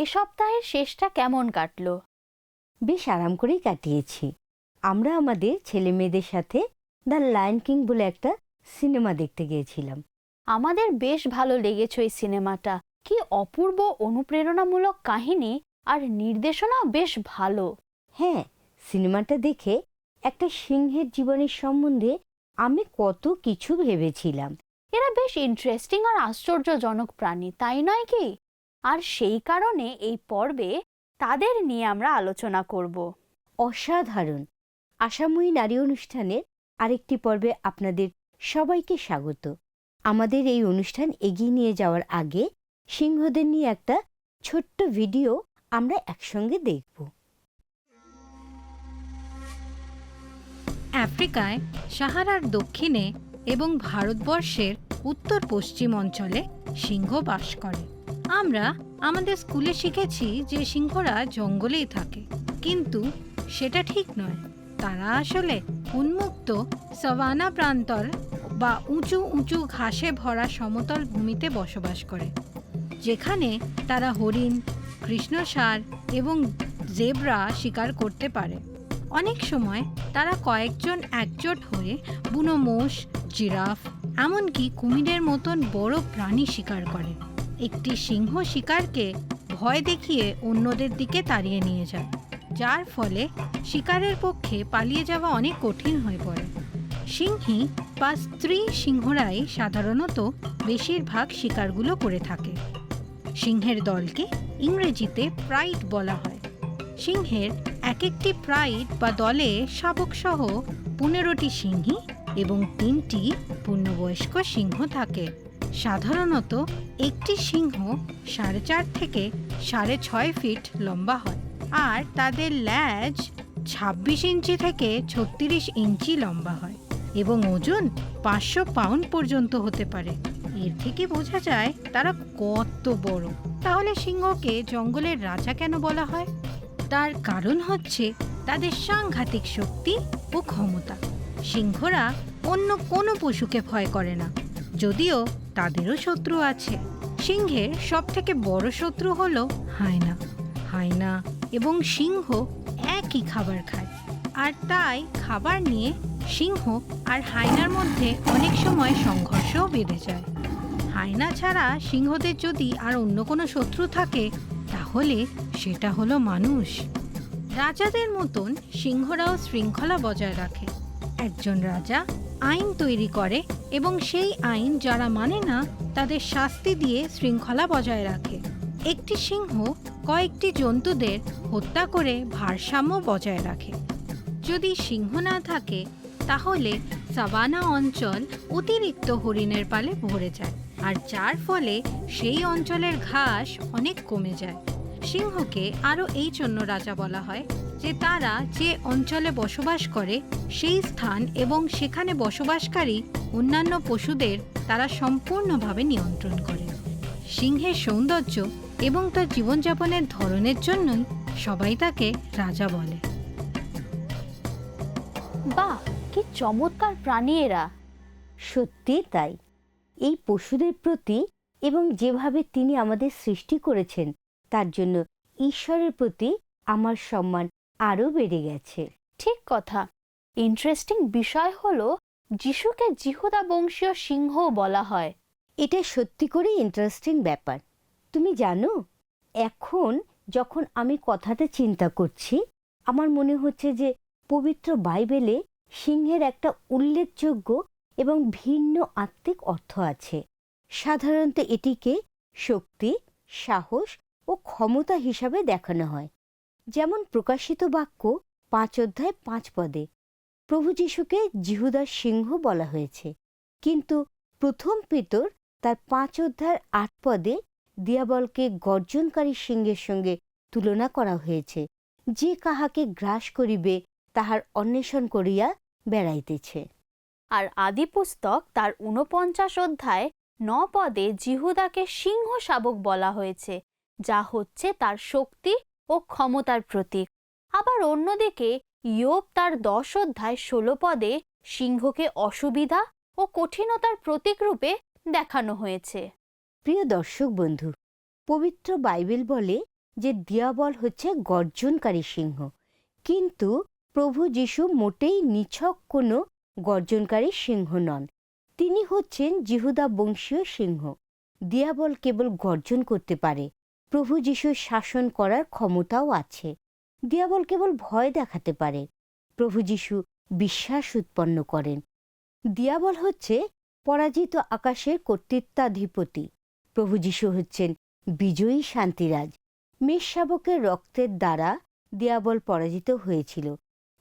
এ সপ্তাহের শেষটা কেমন কাটল? বেশ আরাম করেই কাটিয়েছি। আমরা আমাদের ছেলে মেয়েদের সাথে দ্য লায়ন কিং বলে একটা সিনেমা দেখতে গিয়েছিলাম। আমাদের বেশ ভালো লেগেছে ওই সিনেমাটা। কি অপূর্ব অনুপ্রেরণামূলক কাহিনী আর নির্দেশনা বেশ ভালো। হ্যাঁ সিনেমাটা দেখে একটা সিংহের জীবনের সম্বন্ধে আমি কত কিছু ভেবেছিলাম। এরা বেশ ইন্টারেস্টিং আর আশ্চর্যজনক প্রাণী তাই নয় কি? আর সেই কারণে এই পর্বে তাদের নিয়ে আমরা আলোচনা করব। অসাধারণ। আশাময়ী নারী অনুষ্ঠানের আরেকটি পর্বে আপনাদের সবাইকে স্বাগত। আমাদের এই অনুষ্ঠান এগিয়ে নিয়ে যাওয়ার আগে সিংহদের নিয়ে একটা ছোট্ট ভিডিও আমরা একসঙ্গে দেখব। আফ্রিকায় সাহারার দক্ষিণে এবং ভারতবর্ষের উত্তর পশ্চিম অঞ্চলে সিংহ বাস করে। আমরা আমাদের স্কুলে শিখেছি যে সিংহরা জঙ্গলেই থাকে। কিন্তু সেটা ঠিক নয়। তারা আসলে উন্মুক্ত সভানা প্রান্তর বা উঁচু উঁচু ঘাসে ভরা সমতল ভূমিতে বসবাস করে, যেখানে তারা হরিণ, কৃষ্ণসার এবং জেব্রা শিকার করতে পারে। অনেক সময় তারা কয়েকজন একজোট হয়ে বুনো মোষ, জিরাফ, এমনকি কুমিরের মতন বড় প্রাণী শিকার করে। একটি সিংহ শিকারকে ভয় দেখিয়ে অন্যদের দিকে তাড়িয়ে নিয়ে যায়, যার ফলে শিকারের পক্ষে পালিয়ে যাওয়া অনেক কঠিন হয়ে পড়ে। সিংহী বা স্ত্রী সিংহরাই সাধারণত বেশিরভাগ শিকারগুলো করে থাকে। সিংহের দলকে ইংরেজিতে প্রাইড বলা হয়। সিংহের এক একটি প্রাইড বা দলে শাবকসহ পনেরোটি সিংহী এবং তিনটি পূর্ণবয়স্ক সিংহ থাকে। সাধারণত একটি সিংহ সাড়ে চার থেকে সাড়ে ছয় ফিট লম্বা হয় আর তাদের ল্যাজ ছাব্বিশ ইঞ্চি থেকে ছত্রিশ ইঞ্চি লম্বা হয় এবং ওজন পাঁচশো পাউন্ড পর্যন্ত হতে পারে। এর থেকে বোঝা যায় তারা কত বড়। তাহলে সিংহকে জঙ্গলের রাজা কেন বলা হয়? তার কারণ হচ্ছে তাদের সাংঘাতিক শক্তি ও ক্ষমতা। সিংহরা অন্য কোনো পশুকে ভয় করে না। যদিও তাদেরও শত্রু আছে। সিংহের সব থেকে বড় শত্রু হলো হায়না। হায়না এবং সিংহ একই খাবার খায়। আর তাই খাবার নিয়ে সিংহ আর হায়নার মধ্যে অনেক সময় সংঘর্ষও বেড়ে যায়। হায়না ছাড়া সিংহদের যদি আর অন্য কোনো শত্রু থাকে, তাহলে সেটা হলো মানুষ। রাজাদের মতন সিংহরাও শৃঙ্খলা বজায় রাখে। একজন রাজা আইন তৈরি করে এবং সেই আইন যারা মানে না, তাদের শাস্তি দিয়ে শৃঙ্খলা বজায় রাখে। একটি সিংহ কয়েকটি জন্তুদের হত্যা করে ভারসাম্য বজায় রাখে। যদি সিংহ না থাকে, তাহলে সাবানা অঞ্চল অতিরিক্ত হরিণের পালে ভরে যায়, আর যার ফলে সেই অঞ্চলের ঘাস অনেক কমে যায়। সিংহকে আরও এই জন্য রাজা বলা হয় যে তারা যে অঞ্চলে বসবাস করে সেই স্থান এবং সেখানে বসবাসকারী অন্যান্য পশুদের তারা সম্পূর্ণভাবে নিয়ন্ত্রণ করে। সিংহের সৌন্দর্য এবং তার জীবনযাপনের ধরনের জন্যই সবাই তাকে রাজা বলে। বাহ কি চমৎকার প্রাণী এরা। সত্যি তাই। এই পশুদের প্রতি এবং যেভাবে তিনি আমাদের সৃষ্টি করেছেন তার জন্য ঈশ্বরের প্রতি আমার সম্মান আরও বেড়ে গেছে। ঠিক কথা। ইন্টারেস্টিং বিষয় হলো, যিশুকে জিহুদা বংশীয় সিংহ বলা হয়। এটা সত্যি করে ইন্টারেস্টিং ব্যাপার। তুমি জানো, এখন যখন আমি কথাটা চিন্তা করছি, আমার মনে হচ্ছে যে পবিত্র বাইবেলে সিংহের একটা উল্লেখযোগ্য এবং ভিন্ন আত্মিক অর্থ আছে। সাধারণত এটিকে শক্তি, সাহস ও ক্ষমতা হিসাবে দেখানো হয়। যেমন প্রকাশিত বাক্য পাঁচ অধ্যায় পাঁচ পদে। প্রভু যিশুকে জিহুদার সিংহ বলা হয়েছে। কিন্তু প্রথম পিতর তার পাঁচ অধ্যায়ের আট পদে দিয়াবলকে গর্জনকারী সিংহের সঙ্গে তুলনা করা হয়েছে। যে কাহাকে গ্রাস করিবে, তাহার অন্বেষণ করিয়া বেড়াইতেছে। আর আদি পুস্তক তার ঊনপঞ্চাশ অধ্যায় ন পদে জিহুদাকে সিংহ শাবক বলা হয়েছে, যা হচ্ছে তার শক্তি ও ক্ষমতার প্রতীক। আবার অন্যদিকে ইয়োব তার দশ অধ্যায় ষোলো পদে সিংহকে অসুবিধা ও কঠিনতার প্রতীক রূপে দেখানো হয়েছে। প্রিয় দর্শক বন্ধু, পবিত্র বাইবেল বলে যে দিয়াবল হচ্ছে গর্জনকারী সিংহ। কিন্তু প্রভু যিশু মোটেই নিছক কোনো গর্জনকারী সিংহ নন। তিনি হচ্ছেন জিহুদা বংশীয় সিংহ। দিয়াবল কেবল গর্জন করতে পারে। প্রভু যিশুর শাসন করার ক্ষমতাও আছে। দিয়াবল কেবল ভয় দেখাতে পারে। প্রভু যিশু বিশ্বাস উৎপন্ন করেন। দিয়াবল হচ্ছে পরাজিত আকাশের কর্তৃত্বাধিপতি। প্রভু যিশু হচ্ছেন বিজয়ী শান্তিরাজ। মেষশাবকের রক্তের দ্বারা দিয়াবল পরাজিত হয়েছিল।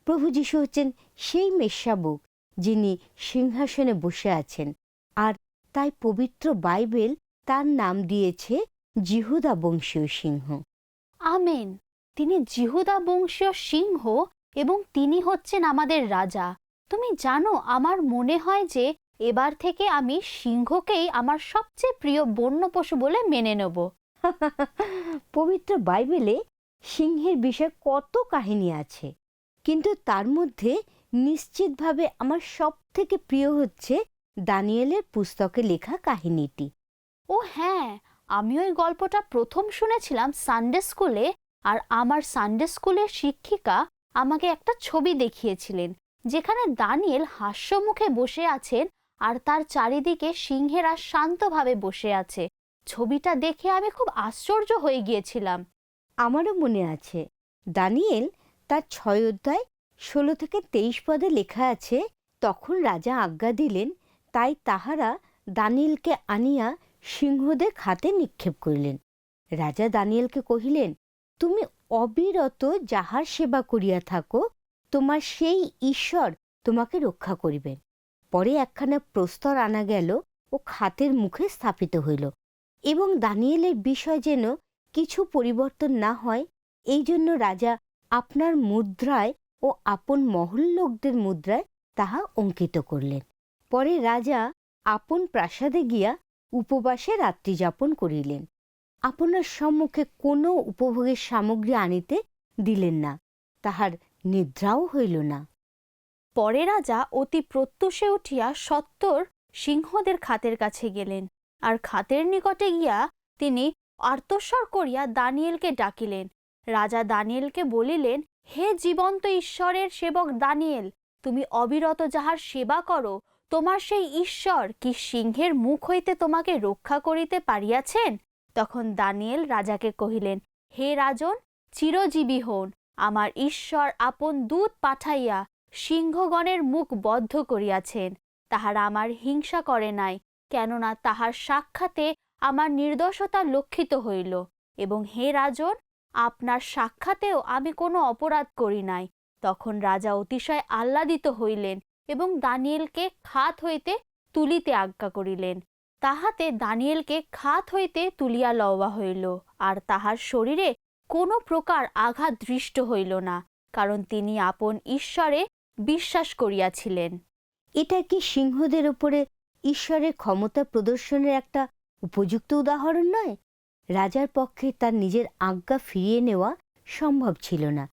প্রভু যিশু হচ্ছেন সেই মেষশাবক যিনি সিংহাসনে বসে আছেন। আর তাই পবিত্র বাইবেল তার নাম দিয়েছে জিহুদা বংশীয় সিংহ। আমেন। তিনি জিহুদা বংশীয় সিংহ এবং তিনি হচ্ছেন আমাদের রাজা। তুমি জানো আমার মনে হয় যে এবার থেকে আমি সিংহকেই আমার সবচেয়ে প্রিয় বন্য পশু বলে মেনে নেব। পবিত্র বাইবেলে সিংহের বিষয়ে কত কাহিনী আছে কিন্তু তার মধ্যে নিশ্চিতভাবে আমার সব থেকে প্রিয় হচ্ছে দানিয়েলের পুস্তকে লেখা কাহিনীটি। ও হ্যাঁ আমি ওই গল্পটা প্রথম শুনেছিলাম সানডে স্কুলে আর আমার সানডে স্কুলের শিক্ষিকা আমাকে একটা ছবি দেখিয়েছিলেন, যেখানে দানিয়েল হাস্যমুখে বসে আছেন আর তার চারিদিকে সিংহেরা শান্তভাবে বসে আছে। ছবিটা দেখে আমি খুব আশ্চর্য হয়ে গিয়েছিলাম। আমারও মনে আছে, দানিয়েল তার ছয় অধ্যায় ষোলো থেকে তেইশ পদে লেখা আছে, তখন রাজা আজ্ঞা দিলেন, তাই তাহারা দানিয়েলকে আনিয়া সিংহদের খাতে নিক্ষেপ করিলেন। রাজা দানিয়েলকে কহিলেন, তুমি অবিরত যাহার সেবা করিয়া থাকো, তোমার সেই ঈশ্বর তোমাকে রক্ষা করিবেন। পরে একখানা প্রস্তর আনা গেল ও খাতের মুখে স্থাপিত হইল। এবং দানিয়েলের বিষয় যেন কিছু পরিবর্তন না হয়, এই জন্য রাজা আপনার মুদ্রায় ও আপন মহল লোকদের মুদ্রায় তাহা অঙ্কিত করলেন। পরে রাজা আপন প্রাসাদে গিয়া উপবাসে রাত্রি যাপন করিলেন। আপনার সম্মুখে কোনো উপভোগের সামগ্রী আনিতে দিলেন না, তাহার নিদ্রাও হইল না। পরে রাজা অতি প্রত্যুষে উঠিয়া সত্তর সিংহদের খাতের কাছে গেলেন আর খাতের নিকটে গিয়া তিনি আর্তস্বর করিয়া দানিয়েলকে ডাকিলেন। রাজা দানিয়েলকে বলিলেন, হে জীবন্ত ঈশ্বরের সেবক দানিয়েল, তুমি অবিরত যাহার সেবা করো তোমার সেই ঈশ্বর কি সিংহের মুখ হইতে তোমাকে রক্ষা করিতে পারিয়াছেন? তখন দানিয়েল রাজাকে কহিলেন, হে রাজন, চিরজীবী হন। আমার ঈশ্বর আপন দূত পাঠাইয়া সিংহগণের মুখ বদ্ধ করিয়াছেন। তাহারা আমার হিংসা করে নাই, কেননা তাহার সাক্ষাতে আমার নির্দোষতা লক্ষিত হইল। এবং হে রাজন, আপনার সাক্ষাতেও আমি কোনো অপরাধ করি নাই। তখন রাজা অতিশয় আহ্লাদিত হইলেন। এবং দানিয়েলকে খাত হইতে তুলিতে আজ্ঞা করিলেন। তাহাতে দানিয়েলকে খাত হইতে তুলিয়া লওয়া হইল, আর তাহার শরীরে কোনো প্রকার আঘাত দৃষ্ট হইল না, কারণ তিনি আপন ঈশ্বরে বিশ্বাস করিয়াছিলেন। এটা কি সিংহদের উপরে ঈশ্বরের ক্ষমতা প্রদর্শনের একটা উপযুক্ত উদাহরণ নয়? রাজার পক্ষে তার নিজের আজ্ঞা ফিরিয়ে নেওয়া সম্ভব ছিল না।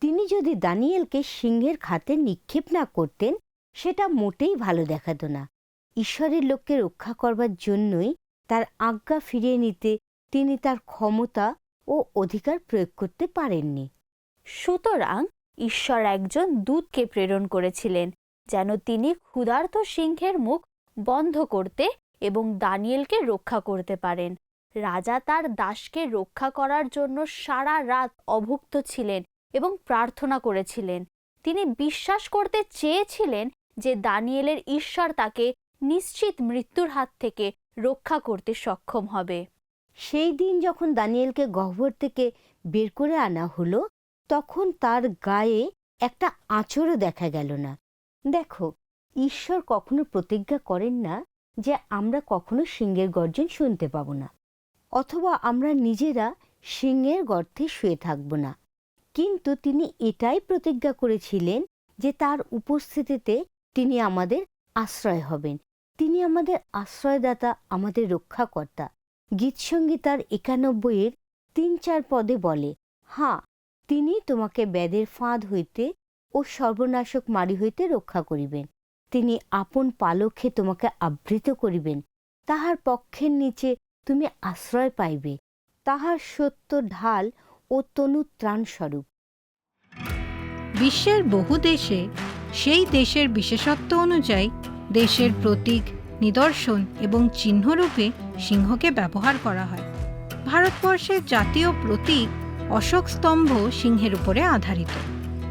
তিনি যদি দানিয়েলকে সিংহের খাতে নিক্ষেপ না করতেন সেটা মোটেই ভালো দেখাতো না। ঈশ্বরের লোককে রক্ষা করবার জন্যই তার আজ্ঞা ফিরিয়ে নিতে তিনি তার ক্ষমতা ও অধিকার প্রয়োগ করতে পারেননি। সুতরাং ঈশ্বর একজন দূতকে প্রেরণ করেছিলেন, যেন তিনি ক্ষুধার্ত সিংহের মুখ বন্ধ করতে এবং দানিয়েলকে রক্ষা করতে পারেন। রাজা তার দাসকে রক্ষা করার জন্য সারা রাত অভুক্ত ছিলেন এবং প্রার্থনা করেছিলেন। তিনি বিশ্বাস করতে চেয়েছিলেন যে দানিয়েলের ঈশ্বর তাকে নিশ্চিত মৃত্যুর হাত থেকে রক্ষা করতে সক্ষম হবে। সেই দিন যখন দানিয়েলকে গহ্বর থেকে বের করে আনা হলো, তখন তার গায়ে একটা আঁচড়ও দেখা গেল না। দেখো, ঈশ্বর কখনো প্রতিজ্ঞা করেন না যে আমরা কখনো সিংহের গর্জন শুনতে পাব না, অথবা আমরা নিজেরা সিংহের গর্তে শুয়ে থাকব না। কিন্তু তিনি এটাই প্রতিজ্ঞা করেছিলেন যে তার উপস্থিতিতে তিনি আমাদের আশ্রয় হবেন। তিনি আমাদের আশ্রয়দাতা, আমাদের রক্ষাকর্তা। গীতসঙ্গীতার একানব্বইয়ের তিন চার পদে বলে, হাঁ, তিনি তোমাকে ব্যাদের ফাঁদ হইতে ও সর্বনাশক মারি হইতে রক্ষা করিবেন। তিনি আপন পালকে তোমাকে আবৃত করিবেন। তাহার পক্ষের নিচে তুমি আশ্রয় পাইবে। তাহার সত্য ঢাল ও তনু ত্রাণস্বরূপ। বিশ্বের বহু দেশে সেই দেশের বিশেষত্ব অনুযায়ী দেশের প্রতীক, নিদর্শন এবং চিহ্নরূপে সিংহকে ব্যবহার করা হয়। ভারতবর্ষের জাতীয় প্রতীক অশোক স্তম্ভ সিংহের উপরে আধারিত।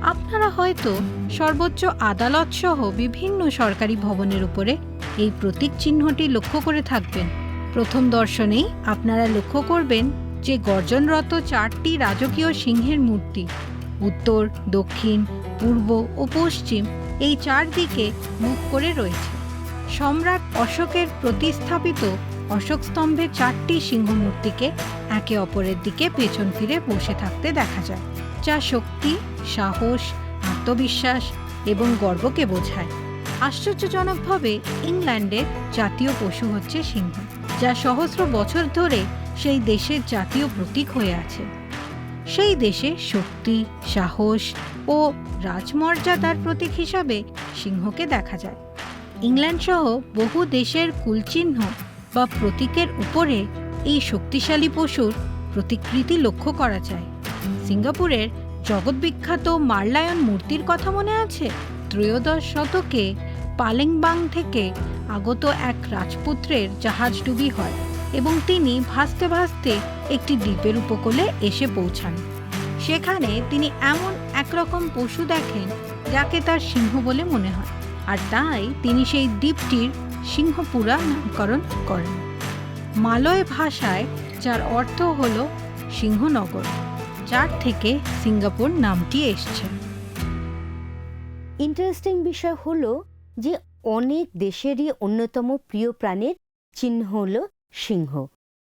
আপনারা হয়তো সর্বোচ্চ আদালত সহ বিভিন্ন সরকারি ভবনের উপরে এই প্রতীক চিহ্নটি লক্ষ্য করে থাকবেন। প্রথম দর্শনেই আপনারা লক্ষ্য করবেন যে গর্জনরত চারটি রাজকীয় সিংহের মূর্তি, উত্তর, দক্ষিণ পূর্ব ও পশ্চিম এই চারদিকে মুখ করে রয়েছে। সম্রাট অশোকের প্রতিস্থাপিত অশোক স্তম্ভের চারটি সিংহ মূর্তিকে একে অপরের দিকে পেছন ফিরে বসে থাকতে দেখা যায়, যা শক্তি, সাহস, আত্মবিশ্বাস এবং গর্বকে বোঝায়। আশ্চর্যজনকভাবে ইংল্যান্ডের জাতীয় পশু হচ্ছে সিংহ, যা সহস্র বছর ধরে সেই দেশের জাতীয় প্রতীক হয়ে আছে। সেই দেশে শক্তি, সাহস ও রাজমর্যাদার প্রতীক হিসাবে সিংহকে দেখা যায়। ইংল্যান্ড সহ বহু দেশের কুলচিহ্ন বা প্রতীকের উপরে এই শক্তিশালী পশুর প্রতিকৃতি লক্ষ্য করা যায়। সিঙ্গাপুরের জগৎবিখ্যাত মার্লায়ন মূর্তির কথা মনে আছে? ত্রয়োদশ শতকে পালেংবাং থেকে আগত এক রাজপুত্রের জাহাজডুবি হয়। এবং তিনি ভাসতে ভাসতে একটি দ্বীপের উপকূলে এসে পৌঁছান। সেখানে তিনি এমন একরকম পশু দেখেন যাকে তার সিংহ বলে মনে হয়। আর তাই তিনি সেই দ্বীপটির সিংহপুরা নামকরণ করেন। মালয় ভাষায়, যার অর্থ হল সিংহনগর, যার থেকে সিঙ্গাপুর নামটি এসছে। ইন্টারেস্টিং বিষয় হলো যে অনেক দেশেরই অন্যতম প্রিয় প্রাণীর চিহ্ন হল সিংহ।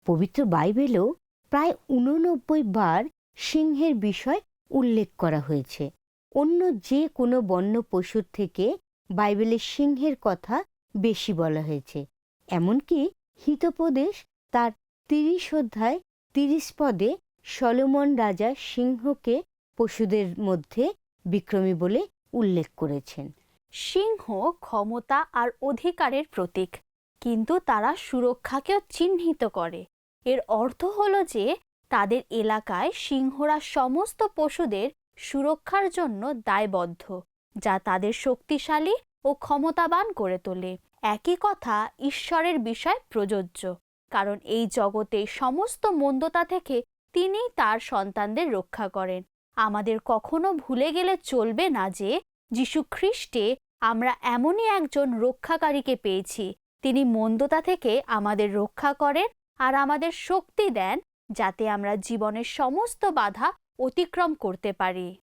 পবিত্র বাইবেলেও প্রায় উননব্বই বার সিংহের বিষয় উল্লেখ করা হয়েছে। অন্য যে কোনো বন্য পশুর থেকে বাইবেলে সিংহের কথা বেশি বলা হয়েছে। এমনকি হিতোপদেশ তার তিরিশ অধ্যায় তিরিশ পদে সলোমন রাজা সিংহকে পশুদের মধ্যে বিক্রমী বলে উল্লেখ করেছেন। সিংহ ক্ষমতা আর অধিকারের প্রতীক। কিন্তু তারা সুরক্ষাকেও চিহ্নিত করে। এর অর্থ হলো যে, তাদের এলাকায় সিংহরা সমস্ত পশুদের সুরক্ষার জন্য দায়বদ্ধ, যা তাদের শক্তিশালী ও ক্ষমতাবান করে তোলে। একই কথা ঈশ্বরের বিষয় প্রযোজ্য, কারণ এই জগতে সমস্ত মন্দতা থেকে তিনি তার সন্তানদের রক্ষা করেন। আমাদের কখনো ভুলে গেলে চলবে না যে, যিশু খ্রিস্টে আমরা এমনই একজন রক্ষাকারীকে পেয়েছি তিনি মন্দতা থেকে আমাদের রক্ষা করেন আর আমাদের শক্তি দেন যাতে আমরা জীবনের সমস্ত বাধা অতিক্রম করতে পারি।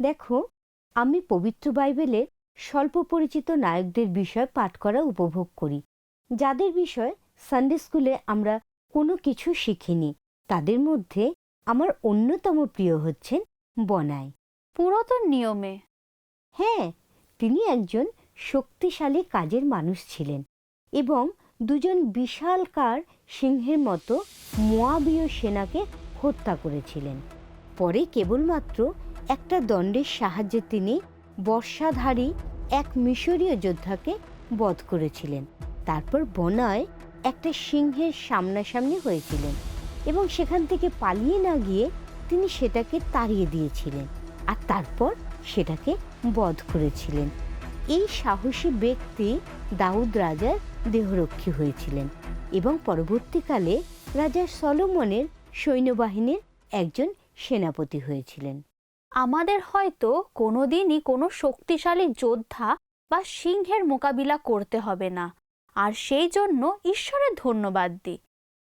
দেখো আমি পবিত্র বাইবেলের স্বল্প পরিচিত নায়কদের বিষয় পাঠ করা উপভোগ করি যাদের বিষয় সানডে স্কুলে আমরা কোনো কিছু শিখিনি। তাদের মধ্যে আমার অন্যতম প্রিয় হচ্ছেন বনাই। পুরাতন নিয়মে। হ্যাঁ তিনি একজন শক্তিশালী কাজের মানুষ ছিলেন। এবং দুজন বিশালকার সিংহের মতো মোয়াবীয় সেনাকে হত্যা করেছিলেন। পরে কেবলমাত্র একটা দণ্ডের সাহায্যে তিনি বর্ষাধারী এক মিশরীয় যোদ্ধাকে বধ করেছিলেন। তারপর বনায় একটা সিংহের সামনাসামনি হয়েছিলেন এবং সেখান থেকে পালিয়ে না গিয়ে তিনি সেটাকে তাড়িয়ে দিয়েছিলেন আর তারপর সেটাকে বধ করেছিলেন। এই সাহসী ব্যক্তি দাউদ রাজার দেহরক্ষী হয়েছিলেন এবং পরবর্তীকালে রাজা সলোমনের সৈন্যবাহিনীর একজন সেনাপতি হয়েছিলেন। আমাদের হয়তো কোনোদিনই কোনো শক্তিশালী যোদ্ধা বা সিংহের মোকাবিলা করতে হবে না, আর সেই জন্য ঈশ্বরের ধন্যবাদ দিই।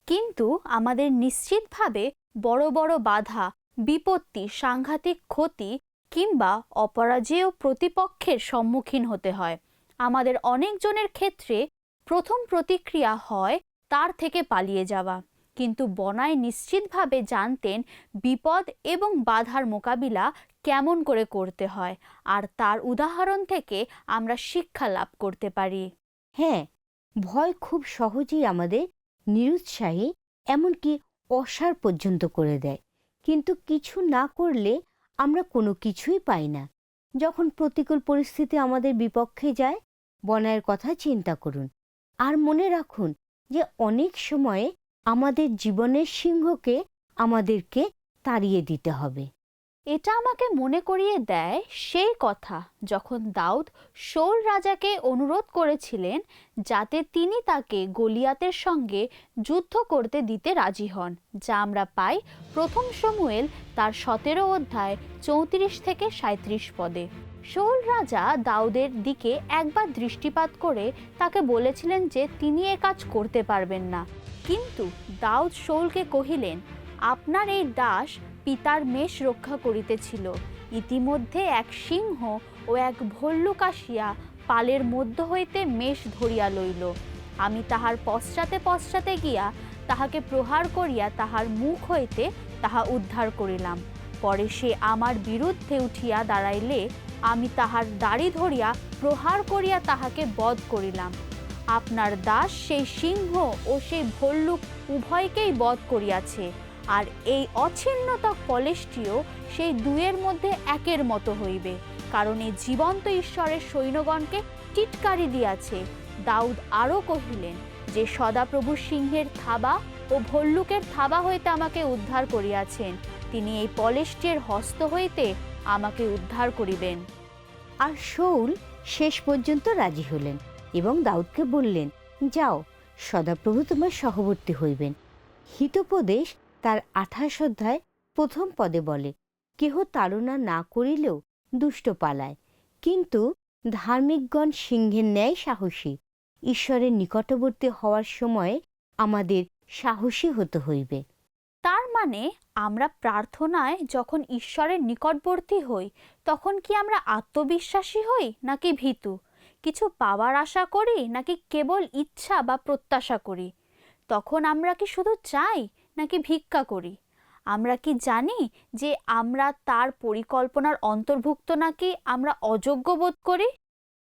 কিন্তু আমাদের নিশ্চিতভাবে বড় বড় বাধা, বিপত্তি, সাংঘাতিক ক্ষতি কিংবা অপরাজেয় প্রতিপক্ষের সম্মুখীন হতে হয়। আমাদের অনেকজনের ক্ষেত্রে প্রথম প্রতিক্রিয়া হয় তার থেকে পালিয়ে যাওয়া। কিন্তু বনায় নিশ্চিতভাবে জানতেন বিপদ এবং বাধার মোকাবিলা কেমন করে করতে হয় আর তার উদাহরণ থেকে আমরা শিক্ষা লাভ করতে পারি। হ্যাঁ ভয় খুব সহজেই আমাদের নিরুৎসাহী এমনকি অসার পর্যন্ত করে দেয়। কিন্তু কিছু না করলে আমরা কোনো কিছুই পাই না। যখন প্রতিকূল পরিস্থিতি আমাদের বিপক্ষে যায়, বনায়ের কথা চিন্তা করুন। আর মনে রাখুন যে অনেক সময়ে আমাদের জীবনের সিংহকে আমাদেরকে তাড়িয়ে দিতে হবে। এটা আমাকে মনে করিয়ে দেয় সেই কথা যখন দাউদ শোল রাজাকে অনুরোধ করেছিলেন যাতে তিনি তাকে গলিয়াতের সঙ্গে যুদ্ধ করতে দিতে রাজি হন, যা আমরা পাই প্রথম সমুয়েল তার সতেরো অধ্যায় চৌত্রিশ থেকে সাঁত্রিশ পদে। শোল রাজা দাউদের দিকে একবার দৃষ্টিপাত করে তাকে বলেছিলেন যে তিনি এ কাজ করতে পারবেন না। কিন্তু দাউদ শোলকে কহিলেন, আপনার এই দাস পিতার মেষ রক্ষা করিতেছিল। ইতিমধ্যে এক সিংহ ও এক ভল্লুক আসিয়া পালের মধ্য হইতে মেষ ধরিয়া লইল। আমি তাহার পশ্চাতে পশ্চাতে গিয়া তাহাকে প্রহার করিয়া তাহার মুখ হইতে তাহা উদ্ধার করিলাম। পরে সে আমার বিরুদ্ধে উঠিয়া দাঁড়াইলে আমি তাহার দাড়ি ধরিয়া প্রহার করিয়া তাহাকে বধ করিলাম। আপনার দাস সেই সিংহ ও সেই ভল্লুক উভয়কেই বধ করিয়াছে। আর এই অছিন্নতক কলেজটিও সেই দুয়ের মধ্যে একের মতো হইবে, কারণ এই জীবন্ত ঈশ্বরের সৈন্যগণকে টিটকারি দিয়াছে। দাউদ আরও কহিলেন, যে সদাপ্রভু সিংহের থাবা ও ভল্লুকের থাবা হইতে আমাকে উদ্ধার করিয়াছেন, তিনি এই পলেষ্টের হস্ত হইতে আমাকে উদ্ধার করিবেন। আর শৌল শেষ পর্যন্ত রাজি হলেন এবং দাউদকে বললেন, যাও, সদাপ্রভু তোমার সহবর্তী হইবেন। হিতোপদেশ তার আঠাশ অধ্যায় প্রথম পদে বলে, কেহ তাড়না না করিলেও দুষ্ট পালায়, কিন্তু ধার্মিকগণ সিংহের ন্যায় সাহসী। ঈশ্বরের নিকটবর্তী হওয়ার সময় আমাদের সাহসী হতে হইবে। তার মানে আমরা প্রার্থনায় যখন ঈশ্বরের নিকটবর্তী হই, তখন কি আমরা আত্মবিশ্বাসী হই নাকি ভীতু? কিছু পাওয়ার আশা করি নাকি কেবল ইচ্ছা বা প্রত্যাশা করি? তখন আমরা কি শুধু চাই নাকি ভিক্ষা করি? আমরা কি জানি যে আমরা তার পরিকল্পনার অন্তর্ভুক্ত নাকি আমরা অযোগ্য বোধ করি?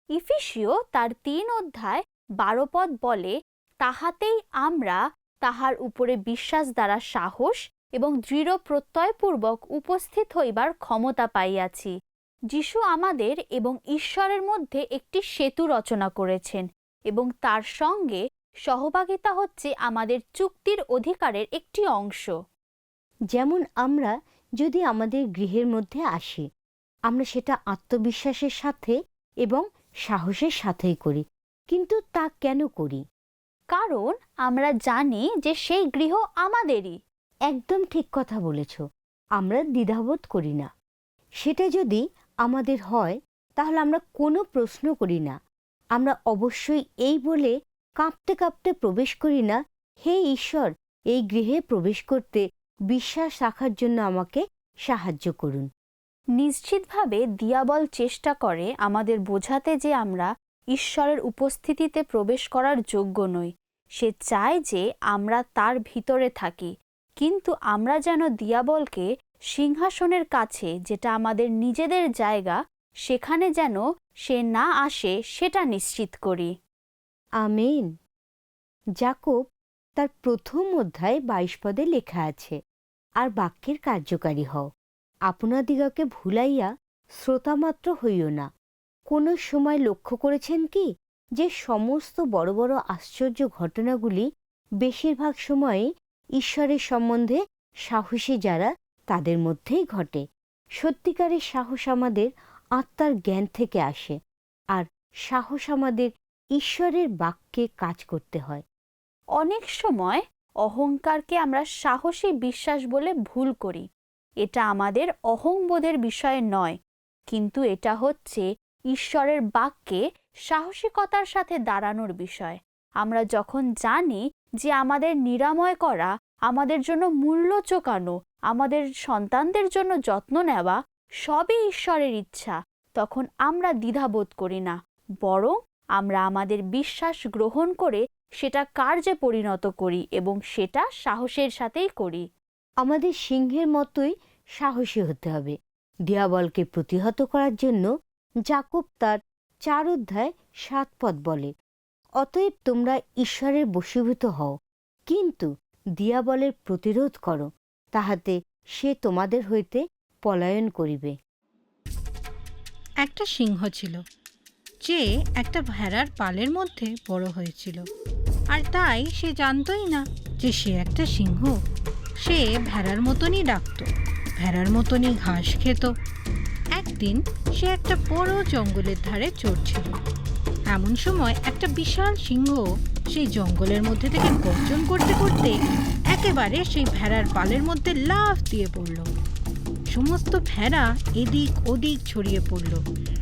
ইফিসিও তার তিন অধ্যায় বারো পদ বলে, তাহাতেই আমরা তাহার উপরে বিশ্বাস দ্বারা সাহস এবং দৃঢ় প্রত্যয়পূর্বক উপস্থিত হইবার ক্ষমতা পাইয়াছি। যিশু আমাদের এবং ঈশ্বরের মধ্যে একটি সেতু রচনা করেছেন এবং তার সঙ্গে সহভাগিতা হচ্ছে আমাদের চুক্তির অধিকারের একটি অংশ। যেমন আমরা যদি আমাদের গৃহের মধ্যে আসি আমরা সেটা আত্মবিশ্বাসের সাথে এবং সাহসের সাথেই করি কিন্তু তা কেন করি? কারণ আমরা জানি যে সেই গৃহ আমাদেরই। একদম ঠিক কথা বলেছ আমরা দ্বিধাবোধ করি না। সেটা যদি আমাদের হয় তাহলে আমরা কোনো প্রশ্ন করি না। আমরা অবশ্যই এই বলে কাঁপতে কাঁপতে প্রবেশ করি না। হে ঈশ্বর, এই গৃহে প্রবেশ করতে বিশ্বাস রাখার জন্য আমাকে সাহায্য করুন। নিশ্চিতভাবে দিয়াবল চেষ্টা করে আমাদের বোঝাতে যে আমরা ঈশ্বরের উপস্থিতিতে প্রবেশ করার যোগ্য নই। সে চায় যে আমরা তার ভিতরে থাকি। কিন্তু আমরা যেন দিয়াবলকে সিংহাসনের কাছে, যেটা আমাদের নিজেদের জায়গা, সেখানে যেন সে না আসে, সেটা নিশ্চিত করি। আমেন। জাকব তার প্রথম অধ্যায় বাইশ পদে লেখা আছে, আর বাক্যের কার্যকারী হও। আপনাদিগকে ভুলাইয়া শ্রোতামাত্র হইও না। কোনো সময় লক্ষ্য করেছেন কি, যে সমস্ত বড় বড় আশ্চর্য ঘটনাগুলি বেশিরভাগ সময়ে ঈশ্বরের সম্বন্ধে সাহসী যারা, তাদের মধ্যেই ঘটে। সত্যিকারের সাহস আমাদের আত্মার জ্ঞান থেকে আসে, আর সাহস আমাদের ঈশ্বরের বাক্যে কাজ করতে হয়। অনেক সময় অহংকারকে আমরা সাহসী বিশ্বাস বলে ভুল করি। এটা আমাদের অহংবোধের বিষয় নয়, কিন্তু এটা হচ্ছে ঈশ্বরের বাক্যে সাহসিকতার সাথে দাঁড়ানোর বিষয়। আমরা যখন জানি যে আমাদের নিরাময় করা, আমাদের জন্য মূল্য চোকানো, আমাদের সন্তানদের জন্য যত্ন নেওয়া সবই ঈশ্বরের ইচ্ছা, তখন আমরা দ্বিধাবোধ করি না, বরং আমরা আমাদের বিশ্বাস গ্রহণ করে সেটা কার্যে পরিণত করি এবং সেটা সাহসের সাথেই করি। আমাদের সিংহের মতোই সাহসী হতে হবে। দিয়াবলকে প্রতিহত করার জন্য জাকব তার চার অধ্যায় সাত পদ বলে অতএব তোমরা ঈশ্বরের বশীভূত হও। কিন্তু দিয়াবলের প্রতিরোধ করো তাহাতে সে তোমাদের হইতে পলায়ন করিবে। একটা সিংহ ছিল। যে একটা ভেড়ার পালের মধ্যে বড় হয়েছিল। আর তাই সে জানতই না যে সে একটা সিংহ। সে ভেড়ার মতনই ডাকত, ভেড়ার মতনই ঘাস খেত। একদিন সে একটা বড় জঙ্গলের ধারে চড়ছিল। এমন সময় একটা বিশাল সিংহ সেই জঙ্গলের মধ্যে থেকে গর্জন করতে করতে একেবারে সেই ভেড়ার পালের মধ্যে লাফ দিয়ে পড়ল। সমস্ত ভেড়া এদিক ওদিক ছড়িয়ে পড়ল।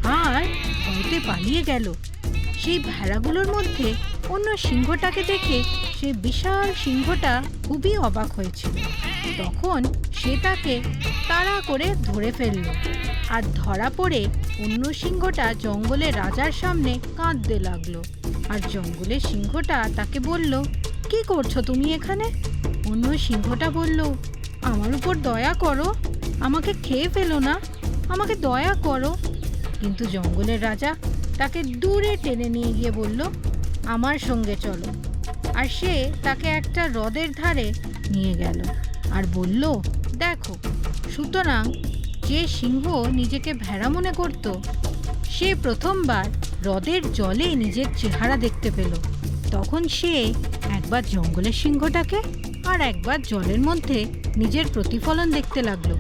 আর ভয়তে পালিয়ে গেল। সেই ভেড়াগুলোর মধ্যে অন্য সিংহটাকে দেখে সেই বিশাল সিংহটা খুবই অবাক হয়েছিল তখন সে তাকে তাড়া করে ধরে ফেলল আর ধরা পড়ে অন্য সিংহটা জঙ্গলের রাজার সামনে কাঁদতে লাগল। আর জঙ্গলের সিংহটা তাকে বলল, কি করছ তুমি এখানে? অন্য সিংহটা বলল আমার উপর দয়া করো। আমাকে খেয়ে ফেলো না। আমাকে দয়া করো। কিন্তু জঙ্গলের রাজা তাকে দূরে টেনে নিয়ে গিয়ে বলল, আমার সঙ্গে চলো। আর সে তাকে একটা হ্রদের ধারে নিয়ে গেল আর বলল, দেখো, সুতরাং যে সিংহ নিজেকে ভেড়া মনে করত, সে প্রথমবার হ্রদের জলে নিজের চেহারা দেখতে পেল। তখন সে একবার জঙ্গলের সিংহটাকে আর একবার জলের মধ্যে নিজের প্রতিফলন দেখতে লাগল।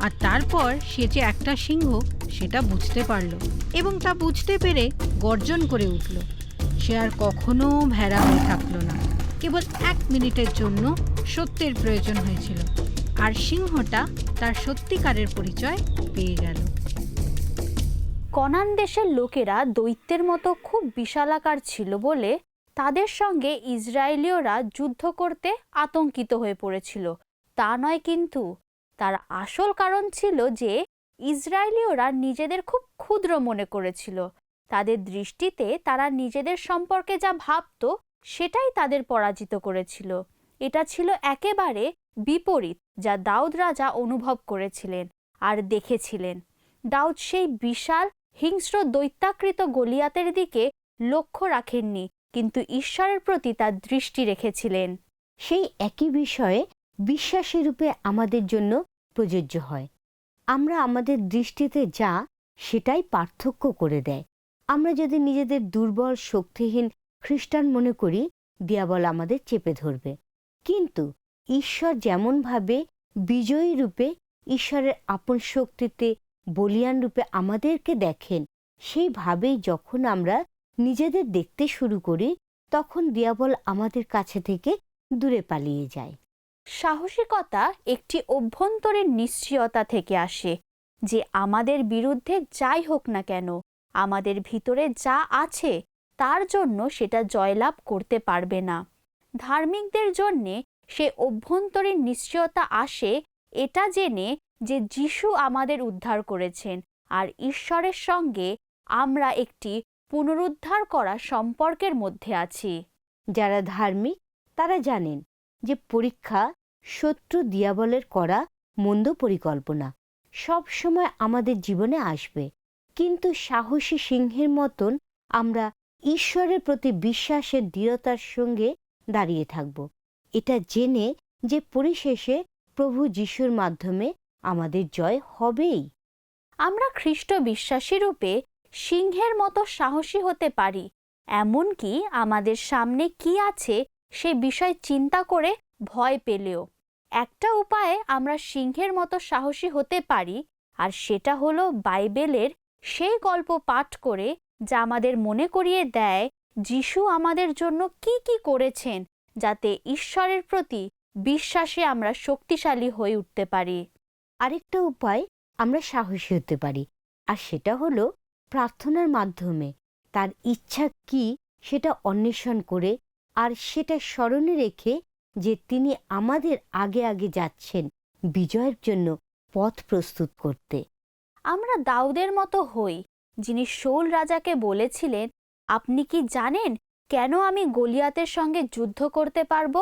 আর তারপর সে যে একটা সিংহ, সেটা বুঝতে পারল এবং তা বুঝতে পেরে গর্জন করে উঠল। সে আর কখনো ভেড়া হয়ে থাকল না। কেবল এক মিনিটের জন্য সত্যের প্রয়োজন হয়েছিল। আর সিংহটা তার সত্যিকারের পরিচয় পেয়ে গেল। কনান দেশের লোকেরা দৈত্যের মতো খুব বিশালাকার ছিল বলে তাদের সঙ্গে ইসরায়েলীয়রা যুদ্ধ করতে আতঙ্কিত হয়ে পড়েছিল। তা নয় কিন্তু, তার আসল কারণ ছিল যে ইসরায়েলীয়রা নিজেদের খুব ক্ষুদ্র মনে করেছিল। তাদের দৃষ্টিতে তারা নিজেদের সম্পর্কে যা ভাবত, সেটাই তাদের পরাজিত করেছিল। এটা ছিল একেবারে বিপরীত, যা দাউদ রাজা অনুভব করেছিলেন আর দেখেছিলেন। দাউদ সেই বিশাল, হিংস্র, দৈত্যাকৃত গলিয়াতের দিকে লক্ষ্য রাখেননি। কিন্তু ঈশ্বরের প্রতি তার দৃষ্টি রেখেছিলেন। সেই একই বিষয়ে বিশ্বাসী রূপে আমাদের জন্য প্রযোজ্য হয়। আমরা আমাদের দৃষ্টিতে যা, সেটাই পার্থক্য করে দেয়। আমরা যদি নিজেদের দুর্বল, শক্তিহীন খ্রিস্টান মনে করি, দিয়াবল আমাদের চেপে ধরবে। কিন্তু ঈশ্বর যেমনভাবে বিজয়ী রূপে ঈশ্বরের আপন শক্তিতে, বলিয়ান রূপে আমাদেরকে দেখেন, সেইভাবেই যখন আমরা নিজেদের দেখতে শুরু করি তখন দিয়াবল আমাদের কাছে থেকে দূরে পালিয়ে যায়। সাহসিকতা একটি অভ্যন্তরীণ নিশ্চয়তা থেকে আসে যে আমাদের বিরুদ্ধে যাই হোক না কেন, আমাদের ভিতরে যা আছে তার জন্য সেটা জয়লাভ করতে পারবে না। ধার্মিকদের জন্যে সে অভ্যন্তরীণ নিশ্চয়তা আসে এটা জেনে যে যিশু আমাদের উদ্ধার করেছেন আর ঈশ্বরের সঙ্গে আমরা একটি পুনরুদ্ধার করা সম্পর্কের মধ্যে আছি। যারা ধার্মিক, তারা জানেন যে পরীক্ষা শত্রু দিয়াবলের করা মন্দ পরিকল্পনা সব সময় আমাদের জীবনে আসবে। কিন্তু সাহসী সিংহের মতন আমরা ঈশ্বরের প্রতি বিশ্বাসের দৃঢ়তার সঙ্গে দাঁড়িয়ে থাকব। এটা জেনে যে পরিশেষে প্রভু যিশুর মাধ্যমে আমাদের জয় হবেই। আমরা খ্রিস্ট বিশ্বাসী রূপে সিংহের মতো সাহসী হতে পারি। এমনকি আমাদের সামনে কি আছে সে বিষয় চিন্তা করে ভয় পেলেও। একটা উপায়ে আমরা সিংহের মতো সাহসী হতে পারি, আর সেটা হলো বাইবেলের সেই গল্প পাঠ করে যা আমাদের মনে করিয়ে দেয় যিশু আমাদের জন্য কি কি করেছেন যাতে ঈশ্বরের প্রতি বিশ্বাসে আমরা শক্তিশালী হয়ে উঠতে পারি। আরেকটা উপায় আমরা সাহসী হতে পারি, আর সেটা হলো প্রার্থনার মাধ্যমে তার ইচ্ছা কি সেটা অন্বেষণ করে আর সেটা স্মরণে রেখে যে তিনি আমাদের আগে আগে যাচ্ছেন বিজয়ের জন্য পথ প্রস্তুত করতে। আমরা দাউদের মতো হই, যিনি শৌল রাজাকে বলেছিলেন, আপনি কি জানেন কেন আমি গলিয়াতের সঙ্গে যুদ্ধ করতে পারব?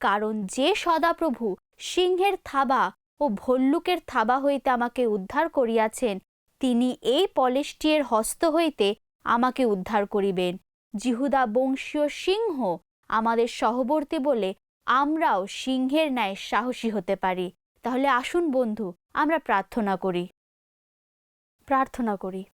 কারণ যে সদাপ্রভু সিংহের থাবা ও ভল্লুকের থাবা হইতে আমাকে উদ্ধার করিয়াছেন তিনি এই পলেষ্টিয়ের হস্ত হইতে আমাকে উদ্ধার করিবেন। জিহুদা বংশীয় সিংহ আমাদের সহবর্তী বলে আমরাও সিংহের ন্যায় সাহসী হতে পারি। তাহলে আসুন বন্ধু, আমরা প্রার্থনা করি। প্রার্থনা করি।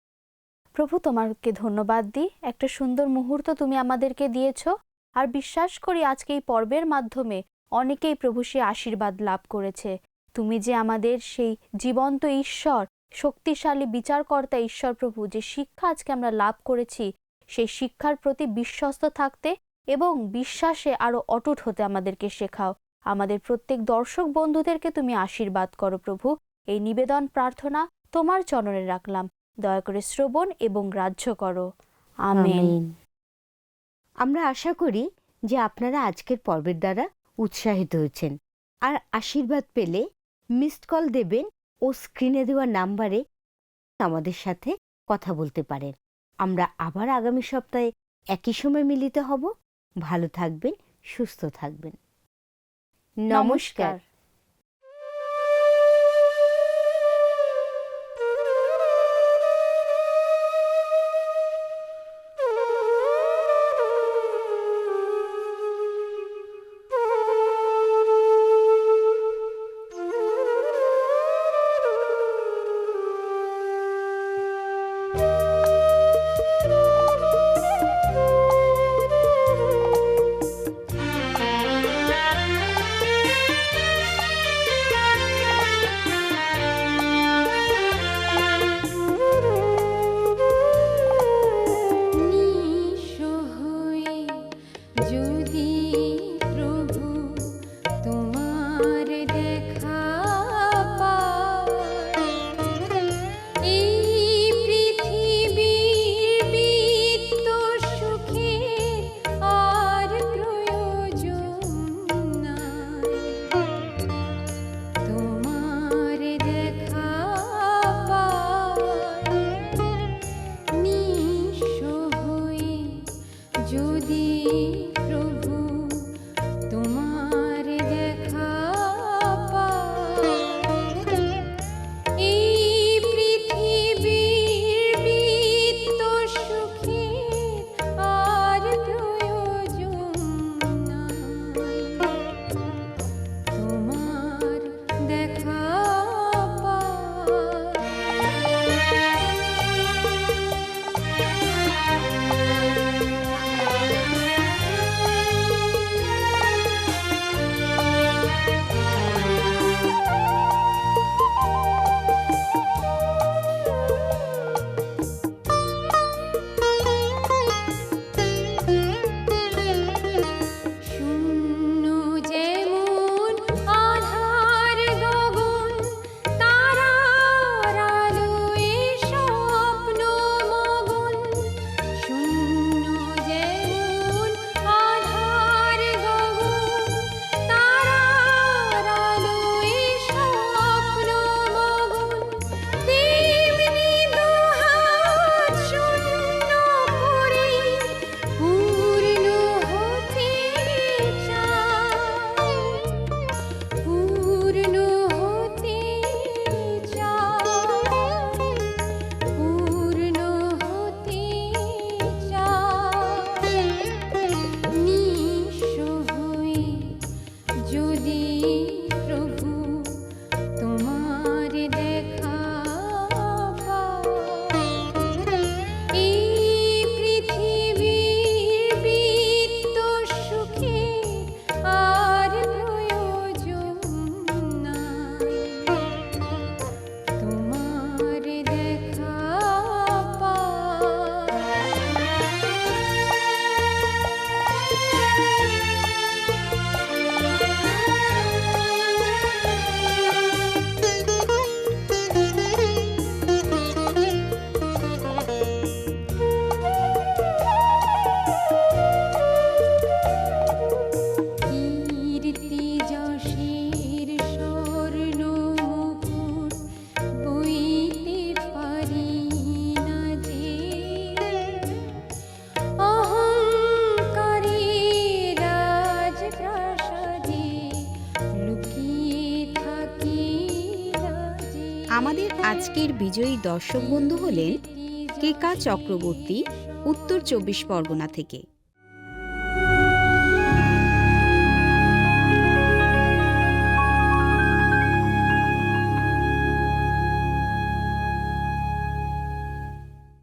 প্রভু, তোমাকে ধন্যবাদ দিই। একটা সুন্দর মুহূর্ত তুমি আমাদেরকে দিয়েছ। আর বিশ্বাস করি আজকে এই পর্বের মাধ্যমে অনেকেই প্রভু সে আশীর্বাদ লাভ করেছে। তুমি যে আমাদের সেই জীবন্ত ঈশ্বর শক্তিশালী বিচারকর্তা ঈশ্বর প্রভু যে শিক্ষা আজকে আমরা লাভ করেছি, সেই শিক্ষার প্রতি বিশ্বস্ত থাকতে এবং বিশ্বাসে আরও অটুট হতে আমাদেরকে শেখাও। আমাদের প্রত্যেক দর্শক বন্ধুদেরকে তুমি আশীর্বাদ করো প্রভু। এই নিবেদন প্রার্থনা তোমার চরণে রাখলাম। দয়া করে শ্রবণ এবং গ্রাহ্য করো। আমেন। আমরা আশা করি যে আপনারা আজকের পর্বের দ্বারা উৎসাহিত হয়েছেন। আর আশীর্বাদ পেলে মিসড কল দেবেন ও স্ক্রিনে দেওয়া নাম্বারে আমাদের সাথে কথা বলতে পারেন। আমরা আবার আগামী সপ্তাহে একই সময় মিলিত হব। ভালো থাকবেন, সুস্থ থাকবেন। নমস্কার। দর্শক বন্ধু হলেন কেকা চক্রবর্তী উত্তর চব্বিশ পরগনা থেকে।